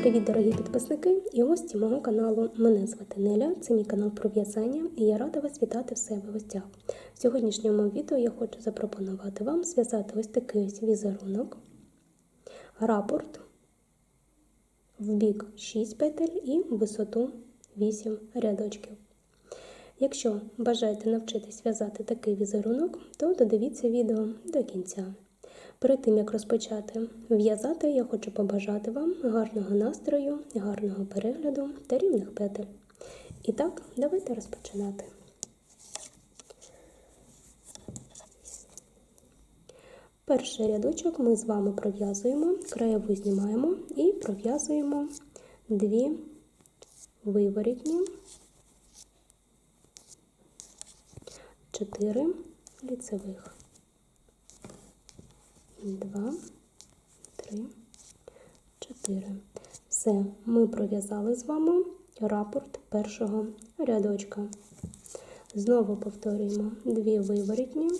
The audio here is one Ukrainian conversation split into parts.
Привіт, дорогі підписники і гості мого каналу. Мене звати Неля, це мій канал про в'язання, і я рада вас вітати в себе в гостях. В сьогоднішньому відео я хочу запропонувати вам зв'язати ось такий ось візерунок, рапорт в бік 6 петель і висоту 8 рядочків. Якщо бажаєте навчитись в'язати такий візерунок, то додивіться відео до кінця. Перед тим як розпочати в'язати, я хочу побажати вам гарного настрою, гарного перегляду та рівних петель. І так, давайте розпочинати. Перший рядочок ми з вами пров'язуємо, краєву знімаємо і пров'язуємо дві виворітні, чотири ліцевих. Два, три, чотири. Все, ми пров'язали з вами рапорт першого рядочка. Знову повторюємо дві виворітні.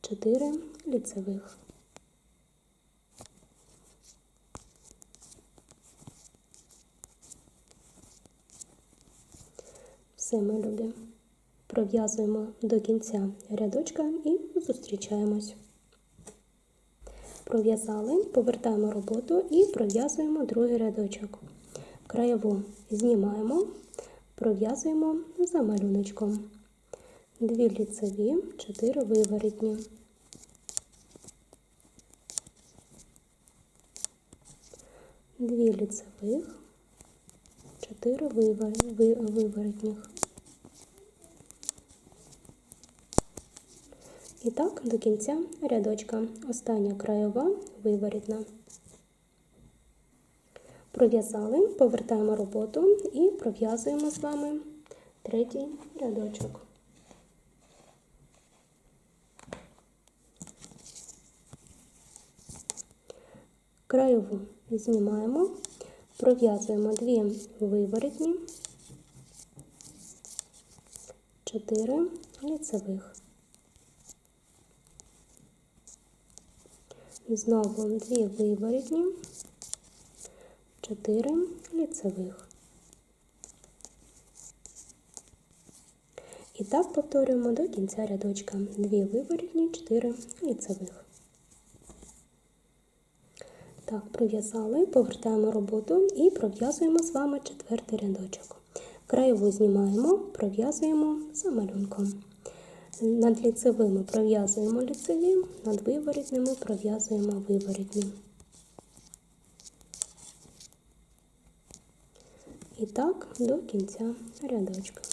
Чотири ліцевих. Все, ми любі. Пров'язуємо до кінця рядочка і зустрічаємось. Пров'язали, повертаємо роботу і пров'язуємо другий рядочок. Краєву знімаємо, пров'язуємо за малюночком. Дві ліцеві, чотири виворітні. Дві ліцевих, чотири виворотніх. І так до кінця рядочка. Остання краєва виворітна. Пров'язали, повертаємо роботу і пров'язуємо з вами третій рядочок. Краєву знімаємо, пров'язуємо дві виворотні, чотири лицевих. Знову дві виворотні, чотири лицевих. І так повторюємо до кінця рядочка. Дві виворотні, чотири лицевих. Так, пров'язали, повертаємо роботу і пров'язуємо з вами четвертий рядочок. Краєву знімаємо, пров'язуємо за малюнком. Над ліцевими пров'язуємо ліцеві, над виворітними пров'язуємо виворітні. І так до кінця рядочка.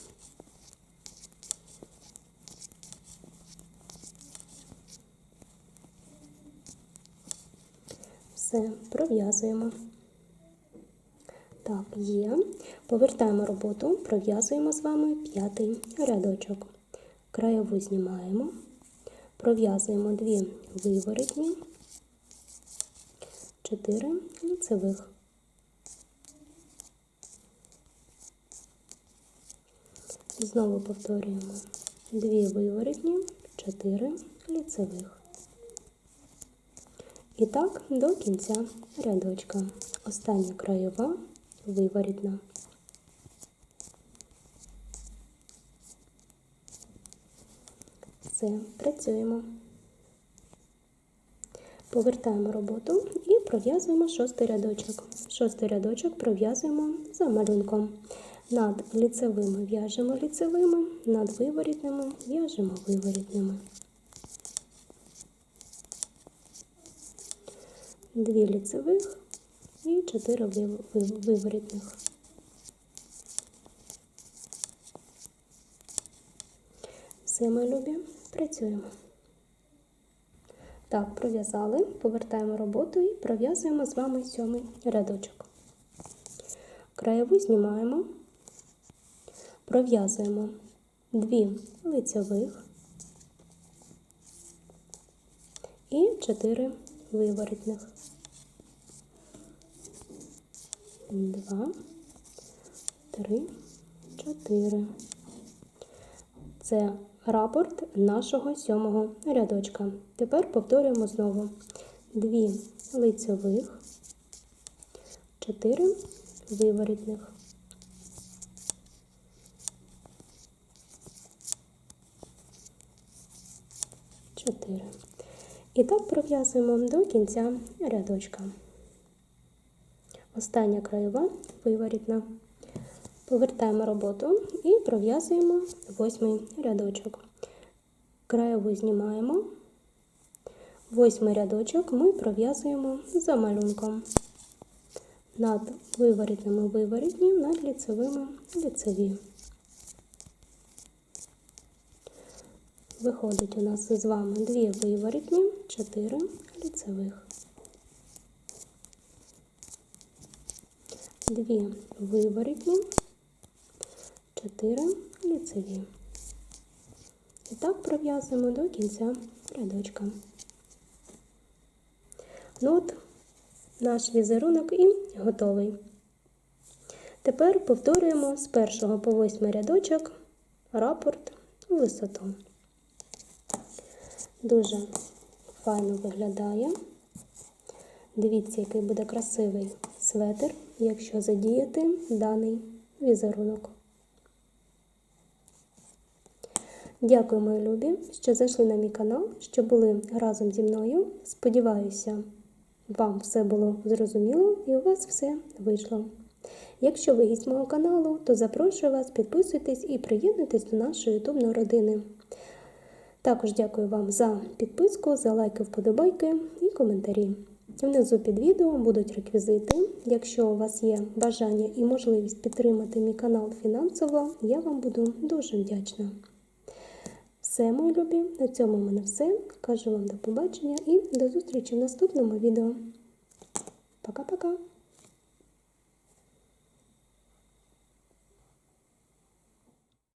Все, пров'язуємо. Так, є. Повертаємо роботу, пров'язуємо з вами п'ятий рядочок. Краєву знімаємо, пров'язуємо дві виворотні, чотири лицевих. Знову повторюємо дві виворотні, чотири лицевих. І так до кінця рядочка. Остання краєва виворітна. Все, працюємо. Повертаємо роботу і пров'язуємо шостий рядочок. Шостий рядочок пров'язуємо за малюнком. Над ліцевими в'яжемо ліцевими, над виворітними в'яжемо виворітними. Дві ліцевих і чотири виворітних. Все, ми любі, працюємо. Так, пров'язали, повертаємо роботу і пров'язуємо з вами сьомий рядочок. Краєву знімаємо, пров'язуємо дві лицьових і чотири виворотних. Два, три, 4. Це рапорт нашого сьомого рядочка. Тепер повторюємо знову. 2 лицьових, 4 виворітних. Чотири. І так пров'язуємо до кінця рядочка. Остання краєва виворітна. Повертаємо роботу і пров'язуємо восьмий рядочок. Краєву знімаємо. Восьмий рядочок ми пров'язуємо за малюнком. Над виворітними виворітні, над ліцевими ліцеві. Виходить у нас з вами дві виворітні, чотири ліцевих. Дві виворітні, чотири ліцеві. І так пров'язуємо до кінця рядочка. Ну от, наш візерунок і готовий. Тепер повторюємо з першого по восьмий рядочок рапорт у висоту. Дуже файно виглядає. Дивіться, який буде красивий светр, якщо задіяти даний візерунок. Дякую, мої любі, що зайшли на мій канал, що були разом зі мною. Сподіваюся, вам все було зрозуміло і у вас все вийшло. Якщо ви гість мого каналу, то запрошую вас, підписуйтесь і приєднуйтесь до нашої ютубної родини. Також дякую вам за підписку, за лайки, вподобайки і коментарі. Внизу під відео будуть реквізити. Якщо у вас є бажання і можливість підтримати мій канал фінансово, я вам буду дуже вдячна. Все, мої любі, на цьому в мене все. Кажу вам до побачення і до зустрічі в наступному відео. Пока-пока!